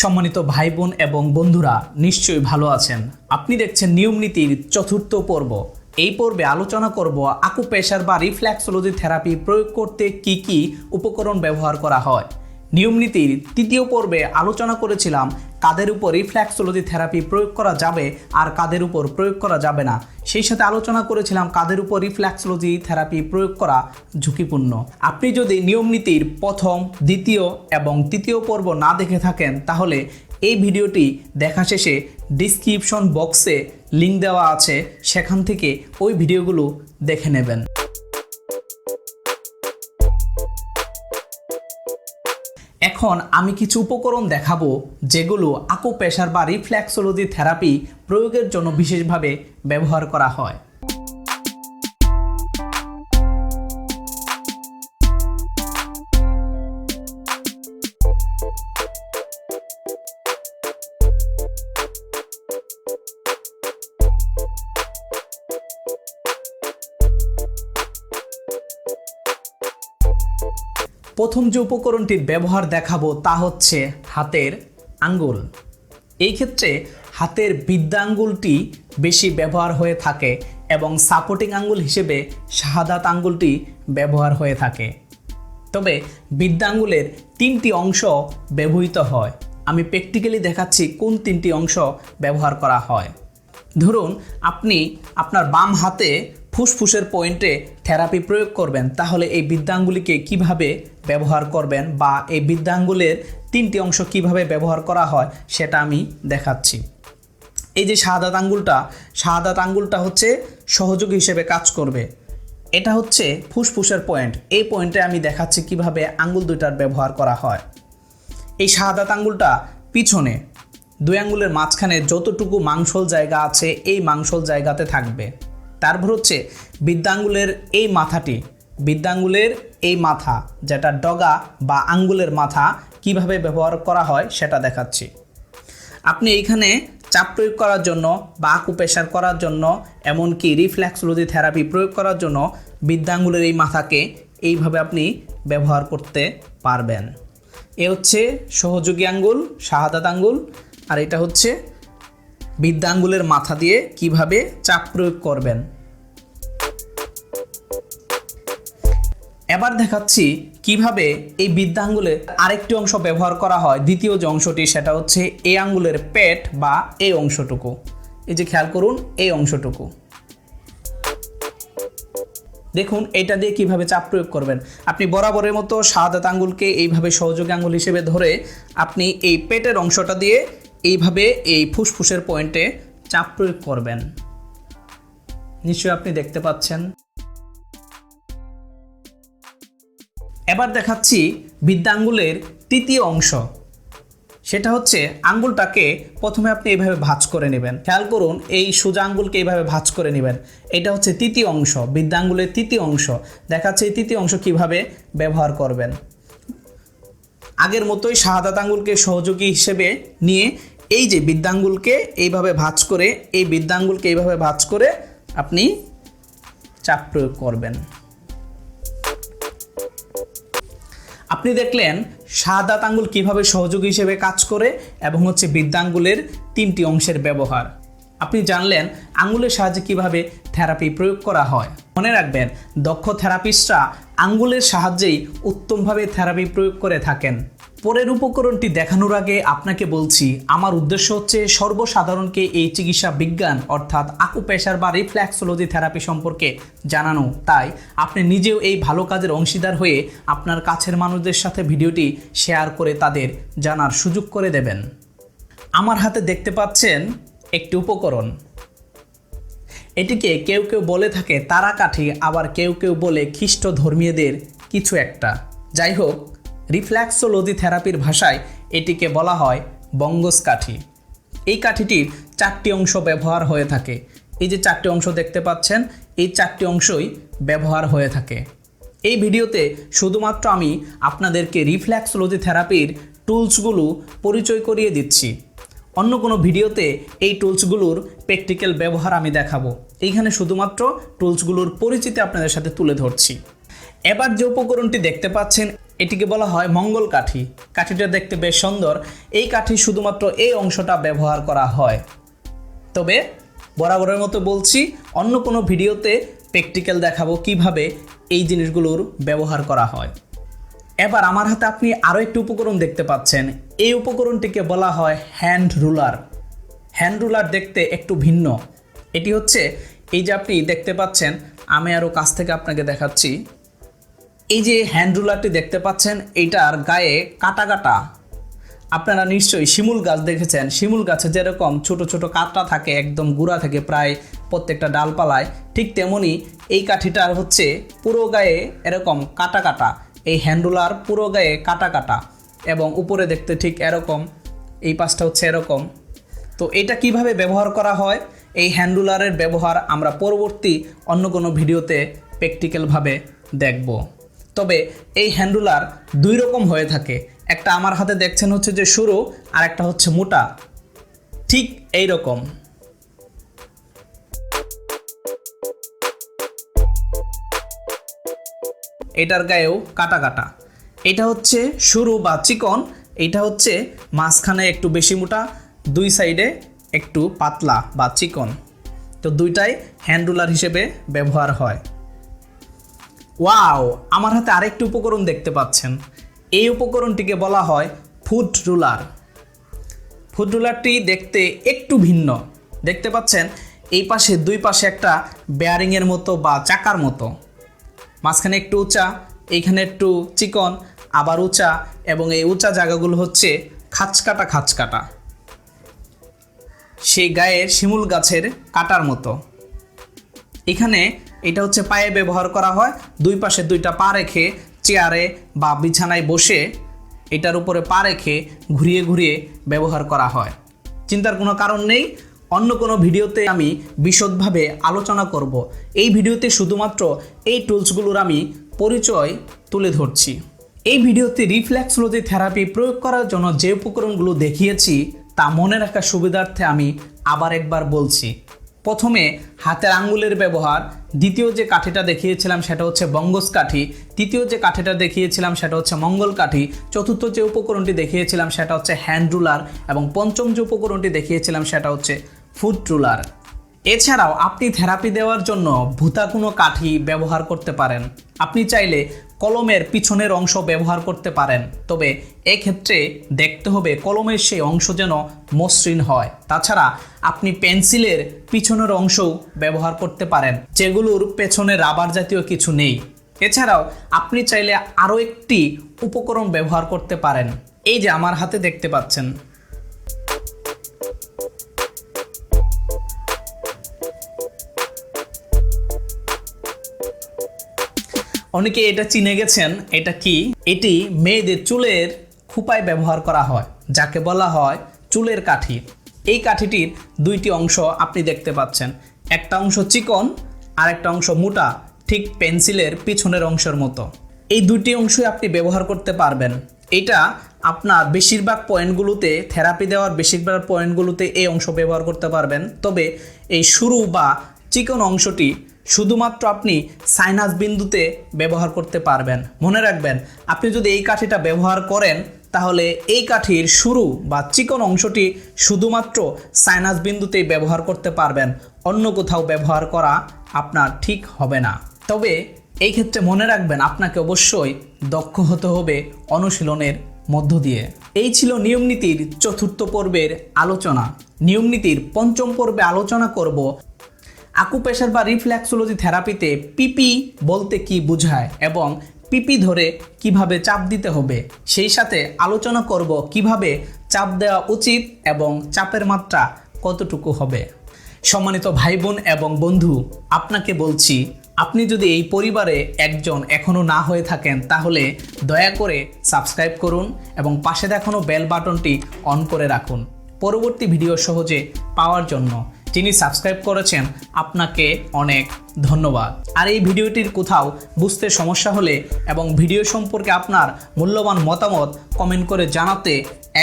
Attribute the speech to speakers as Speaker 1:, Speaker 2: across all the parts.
Speaker 1: সম্মানিত ভাই বোন এবং বন্ধুরা, নিশ্চয়ই ভালো আছেন। আপনি দেখছেন নিয়ম নীতির চতুর্থ পর্ব। এই পর্বে আলোচনা করব আকুপ্রেশার বা রিফ্ল্যাক্সোলজি থেরাপি প্রয়োগ করতে কি কি উপকরণ ব্যবহার করা হয়। নিয়ম নীতির তৃতীয় পর্বে আলোচনা করেছিলাম কাদের উপর রিফ্ল্যাক্সোলজি থেরাপি প্রয়োগ করা যাবে আর কাদের উপর প্রয়োগ করা যাবে না। সেই সাথে আলোচনা করেছিলাম কাদের উপর রিফ্ল্যাক্সোলজি থেরাপি প্রয়োগ করা ঝুঁকিপূর্ণ। আপনি যদি নিয়ম নীতির প্রথম, দ্বিতীয় এবং তৃতীয় পর্ব না দেখে থাকেন, তাহলে এই ভিডিওটি দেখা শেষে ডিসক্রিপশন বক্সে লিঙ্ক দেওয়া আছে। সেখান থেকে ওই ভিডিওগুলো দেখে নেবেন। এখন আমি কিছু উপকরণ দেখাবো যেগুলো আকোপ্রেশার বা রিফ্ল্যাক্সোলজি থেরাপি প্রয়োগের জন্য বিশেষভাবে ব্যবহার করা হয়। প্রথম যে উপকরণটির ব্যবহার দেখাবো তা হচ্ছে হাতের আঙ্গুল। এই ক্ষেত্রে হাতের বৃদ্ধাঙ্গুলটি বেশি ব্যবহার হয়ে থাকে এবং সাপোর্টিং আঙ্গুল হিসেবে শাহাদাত আঙ্গুলটি ব্যবহার হয়ে থাকে। তবে বৃদ্ধাঙ্গুলের তিনটি অংশ ব্যবহৃত হয়। আমি প্র্যাকটিক্যালি দেখাচ্ছি কোন তিনটি অংশ ব্যবহার করা হয়। ধরুন, আপনি আপনার বাম হাতে ফুসফুসের পয়েন্টে থেরাপি প্রয়োগ করবেন, তাহলে এই বৃদ্ধাঙ্গুলিকে কীভাবে ব্যবহার করবেন বা এই বৃদ্ধাঙ্গুলের তিনটি অংশ কীভাবে ব্যবহার করা হয় সেটা আমি দেখাচ্ছি। এই যে শাহাদাত আঙ্গুলটা শাহাদাত আঙ্গুলটা হচ্ছে সহযোগী হিসেবে কাজ করবে। এটা হচ্ছে ফুসফুসের পয়েন্ট। এই পয়েন্টে আমি দেখাচ্ছি কীভাবে আঙ্গুল দুইটার ব্যবহার করা হয়। এই শাহাদাত আঙ্গুলটা পিছনে, দুই আঙ্গুলের মাঝখানে যতটুকু মাংসল জায়গা আছে, এই মাংসল জায়গাতে থাকবে। তারপর হচ্ছে বৃদ্ধাঙ্গুলের এই মাথাটি বৃদ্ধাঙ্গুলের এই মাথা, যেটা ডগা বা আঙ্গুলের মাথা কীভাবে ব্যবহার করা হয় সেটা দেখাচ্ছি। আপনি এইখানে চাপ প্রয়োগ করার জন্য বা আকুপ্রেশার করার জন্য, এমনকি রিফ্ল্যাক্সোলজি থেরাপি প্রয়োগ করার জন্য বৃদ্ধাঙ্গুলের এই মাথাকে এইভাবে আপনি ব্যবহার করতে পারবেন। এ হচ্ছে সহযোগী আঙ্গুল, শাহাদাত আঙ্গুল, আর এটা হচ্ছে বৃদ্ধাঙ্গুলের মাথা দিয়ে কীভাবে চাপ প্রয়োগ করবেন। এবার দেখাচ্ছি কীভাবে এই বৃদ্ধাঙ্গুলের আরেকটি অংশ ব্যবহার করা হয়। দ্বিতীয় যে অংশটি, সেটা হচ্ছে এই আঙ্গুলের পেট বা এই অংশটুকু। এই যে খেয়াল করুন, এই অংশটুকু। দেখুন, এটা দিয়ে কীভাবে চাপ প্রয়োগ করবেন। আপনি বরাবরের মতো সাদাত আঙ্গুলকে এইভাবে সহযোগী আঙ্গুল হিসেবে ধরে আপনি এই পেটের অংশটা দিয়ে এইভাবে এই ফুসফুসের পয়েন্টে চাপ প্রয়োগ করবেন। নিশ্চয়ই আপনি দেখতে পাচ্ছেন। এবার দেখাচ্ছি বৃদ্ধাঙ্গুলের তৃতীয় অংশ। সেটা হচ্ছে আঙ্গুলটাকে প্রথমে আপনি এইভাবে ভাঁজ করে নেবেন। খেয়াল করুন, এই সোজা আঙ্গুলকে এইভাবে ভাঁজ করে নেবেন। এটা হচ্ছে তৃতীয় অংশ বৃদ্ধাঙ্গুলের তৃতীয় অংশ। দেখাচ্ছে এই তৃতীয় অংশ কীভাবে ব্যবহার করবেন। আগের মতোই শাহাদাত আঙ্গুলকে সহযোগী হিসেবে নিয়ে এই যে বৃদ্ধাঙ্গুলকে এইভাবে ভাঁজ করে, এই বৃদ্ধাঙ্গুলকে এইভাবে ভাঁজ করে আপনি চাপ প্রয়োগ করবেন। আপনি দেখলেন সাদাত আঙ্গুল কীভাবে সহযোগী হিসেবে কাজ করে এবং হচ্ছে বৃদ্ধাঙ্গুলের তিনটি অংশের ব্যবহার। আপনি জানলেন আঙ্গুলের সাহায্যে কীভাবে থেরাপি প্রয়োগ করা হয়। মনে রাখবেন, দক্ষ থেরাপিস্টরা আঙ্গুলের সাহায্যেই উত্তমভাবে থেরাপি প্রয়োগ করে থাকেন। পরের উপকরণটি দেখানোর আগে আপনাকে বলছি, আমার উদ্দেশ্য হচ্ছে সর্বসাধারণকে এই চিকিৎসা বিজ্ঞান, অর্থাৎ আকুপ্রেশার বা রিফ্ল্যাক্সোলজি থেরাপি সম্পর্কে জানানো। তাই আপনি নিজেও এই ভালো কাজের অংশীদার হয়ে আপনার কাছের মানুষদের সাথে ভিডিওটি শেয়ার করে তাদের জানার সুযোগ করে দেবেন। আমার হাতে দেখতে পাচ্ছেন একটি উপকরণ। এটিকে কেউ কেউ বলে থাকে তারাকাঠি, আবার কেউ কেউ বলে খ্রিস্ট ধর্মীয়দের কিছু একটা। যাই হোক রিফ্ল্যাক্সোলজি থেরাপির ভাষায় এটিকে বলা হয় বঙ্গস কাঠি এই কাঠিটির চারটি অংশ ব্যবহার হয়ে থাকে। এই যে চারটি অংশ দেখতে পাচ্ছেন, এই চারটি অংশই ব্যবহার হয়ে থাকে। এই ভিডিওতে শুধুমাত্র আমি আপনাদেরকে রিফ্ল্যাক্সোলজি থেরাপির টুলসগুলো পরিচয় করিয়ে দিচ্ছি। অন্য কোনো ভিডিওতে এই টুলসগুলোর প্র্যাকটিক্যাল ব্যবহার আমি দেখাবো। এইখানে শুধুমাত্র টুলসগুলোর পরিচিতি আপনাদের সাথে তুলে ধরছি। এবার যে উপকরণটি দেখতে পাচ্ছেন এটিকে বলা হয় মঙ্গল কাঠি। কাঠিটা দেখতে বেশ সুন্দর। এই কাঠি শুধুমাত্র এই অংশটা ব্যবহার করা হয়। তবে বরাবরের মতো বলছি, অন্য কোনো ভিডিওতে প্র্যাকটিক্যাল দেখাবো কীভাবে এই জিনিসগুলোর ব্যবহার করা হয়। এবার আমার হাতে আপনি আরও একটি উপকরণ দেখতে পাচ্ছেন। এই উপকরণটিকে বলা হয় হ্যান্ড রুলার। হ্যান্ড রুলার দেখতে একটু ভিন্ন। এটি হচ্ছে, এই যে আপনি দেখতে পাচ্ছেন, আমি আরও কাছ থেকে আপনাকে দেখাচ্ছি। এই যে হ্যান্ড রুলারটি দেখতে পাচ্ছেন, এইটার গায়ে কাটা কাটা। আপনারা নিশ্চয়ই শিমুল গাছ দেখেছেন। শিমুল গাছে যেরকম ছোট ছোট কাটা থাকে, একদম গুড়া থেকে প্রায় প্রত্যেকটা ডালপালায়, ঠিক তেমনি এই কাঠিটার হচ্ছে পুরো গায়ে এরকম কাটা কাটা। এই হ্যান্ডুলার পুরো গায়ে কাটা কাটা এবং উপরে দেখতে ঠিক এরকম, এই পাশটা হচ্ছে এরকম। তো এটা কীভাবে ব্যবহার করা হয়? এই হ্যান্ডুলারের ব্যবহার আমরা পরবর্তী অন্য কোনো ভিডিওতে প্র্যাকটিক্যালভাবে দেখব। তবে এই হ্যান্ডুলার দুই রকম হয়ে থাকে। একটা আমার হাতে দেখছেন হচ্ছে যে সরু আর একটা হচ্ছে মোটা। ঠিক এই রকম। এটার গায়েও কাটা কাটা। এটা হচ্ছে সরু বা চিকন, এটা হচ্ছে মাঝখানে একটু বেশি মোটা, দুই সাইডে একটু পাতলা বা চিকন। তো দুইটাই হ্যান্ড রুলার হিসেবে ব্যবহার হয়। ওয়াও, আমার হাতে আরেকটি উপকরণ দেখতে পাচ্ছেন। এই উপকরণটিকে বলা হয় ফুড রুলার। ফুড রুলারটি দেখতে একটু ভিন্ন। দেখতে পাচ্ছেন, এই পাশে, দুই পাশে একটা বেয়ারিংয়ের মতো বা চাকার মতো। মাঝখানে একটু উঁচা, এইখানে একটু চিকন, আবার উঁচা, এবং এই উঁচা জায়গাগুলো হচ্ছে খাঁচকাটা খাঁচকাটা। সেই গায়ের শিমুল গাছের কাটার মতো। এখানে এটা হচ্ছে পায়ে ব্যবহার করা হয়। দুই পাশে দুইটা পা রেখে চেয়ারে বা বিছানায় বসে এটার উপরে পা রেখে ঘুরিয়ে ঘুরিয়ে ব্যবহার করা হয়। চিন্তার কোনো কারণ নেই। অন্য কোনো ভিডিওতে আমি বিশদভাবে আলোচনা করব। এই ভিডিওতে শুধুমাত্র এই টুলসগুলোর আমি পরিচয় তুলে ধরছি। এই ভিডিওতে রিফ্লেক্সোলজি থেরাপি প্রয়োগ করার জন্য যে উপকরণগুলো দেখিয়েছি, তা মনে রাখার সুবিধার্থে আমি আবার একবার বলছি। প্রথমে হাতের আঙ্গুলের ব্যবহার, দ্বিতীয় যে কাঠিটা দেখিয়েছিলাম সেটা হচ্ছে বঙ্গস কাঠি, তৃতীয় যে কাঠিটা দেখিয়েছিলাম সেটা হচ্ছে মঙ্গল কাঠি, চতুর্থ যে উপকরণটি দেখিয়েছিলাম সেটা হচ্ছে হ্যান্ড রুলার এবং পঞ্চম যে উপকরণটি দেখিয়েছিলাম সেটা হচ্ছে ফুড রুলার এছাড়াও আপনি থেরাপি দেওয়ার জন্য ভূতা কোনো কাঠি ব্যবহার করতে পারেন। আপনি চাইলে কলমের পিছনের অংশ ব্যবহার করতে পারেন। তবে এক্ষেত্রে দেখতে হবে কলমের সেই অংশ যেন মসৃণ হয়। তাছাড়া আপনি পেন্সিলের পিছনের অংশও ব্যবহার করতে পারেন, যেগুলোর পেছনে রাবার জাতীয় কিছু নেই। এছাড়াও আপনি চাইলে আরও একটি উপকরণ ব্যবহার করতে পারেন। এই যে আমার হাতে দেখতে পাচ্ছেন। অনেকে এটা চিনে গেছেন, এটা কি? এটি মেয়েদের চুলের খুপায় ব্যবহার করা হয়, যাকে বলা হয় চুলের কাঠি। এই কাঠিটির দুইটি অংশ আপনি দেখতে পাচ্ছেন। একটা অংশ চিকন আর একটা অংশ মোটা, ঠিক পেন্সিলের পিছনের অংশের মতো। এই দুটি অংশই আপনি ব্যবহার করতে পারবেন। এটা আপনার বেশিরভাগ পয়েন্টগুলোতে, থেরাপি দেওয়ার বেশিরভাগ পয়েন্টগুলোতে এই অংশ ব্যবহার করতে পারবেন। তবে এই শুরু বা চিকন অংশটি শুধুমাত্র আপনি সাইনাস বিন্দুতে ব্যবহার করতে পারবেন। মনে রাখবেন, আপনি যদি এই কাঠিটা ব্যবহার করেন, তাহলে এই কাঠির শুরু বা চিকন অংশটি শুধুমাত্র সাইনাস বিন্দুতেই ব্যবহার করতে পারবেন। অন্য কোথাও ব্যবহার করা আপনার ঠিক হবে না। তবে এই ক্ষেত্রে মনে রাখবেন, আপনাকে অবশ্যই দক্ষ হতে হবে অনুশীলনের মধ্য দিয়ে। এই ছিল নিয়মনীতির চতুর্থ পর্বের আলোচনা। নিয়মনীতির পঞ্চম পর্বে আলোচনা করব আকুপেশার বা রিফ্লেক্সোলজি থেরাপিতে পিপি বলতে কি বোঝায় এবং পিপি ধরে কীভাবে চাপ দিতে হবে, সেই সাথে আলোচনা করব কীভাবে চাপ দেওয়া উচিত এবং চাপের মাত্রা কতটুকু হবে। সম্মানিত ভাই বোন এবং বন্ধু, আপনাকে বলছি, আপনি যদি এই পরিবারে একজন এখনও না হয়ে থাকেন, তাহলে দয়া করে সাবস্ক্রাইব করুন এবং পাশে দেখানো বেল বাটনটি অন করে রাখুন। পরবর্তী ভিডিও সহজে পাওয়ার জন্য যিনি সাবস্ক্রাইব করেছেন, আপনাকে অনেক ধন্যবাদ। আর এই ভিডিওটির কোথাও বুঝতে সমস্যা হলে এবং ভিডিও সম্পর্কে আপনার মূল্যবান মতামত কমেন্ট করে জানাতে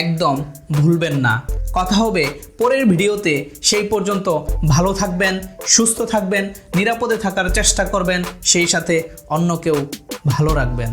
Speaker 1: একদম ভুলবেন না। কথা হবে পরের ভিডিওতে। সেই পর্যন্ত ভালো থাকবেন, সুস্থ থাকবেন, নিরাপদে থাকার চেষ্টা করবেন, সেই সাথে অন্যকেও ভালো রাখবেন।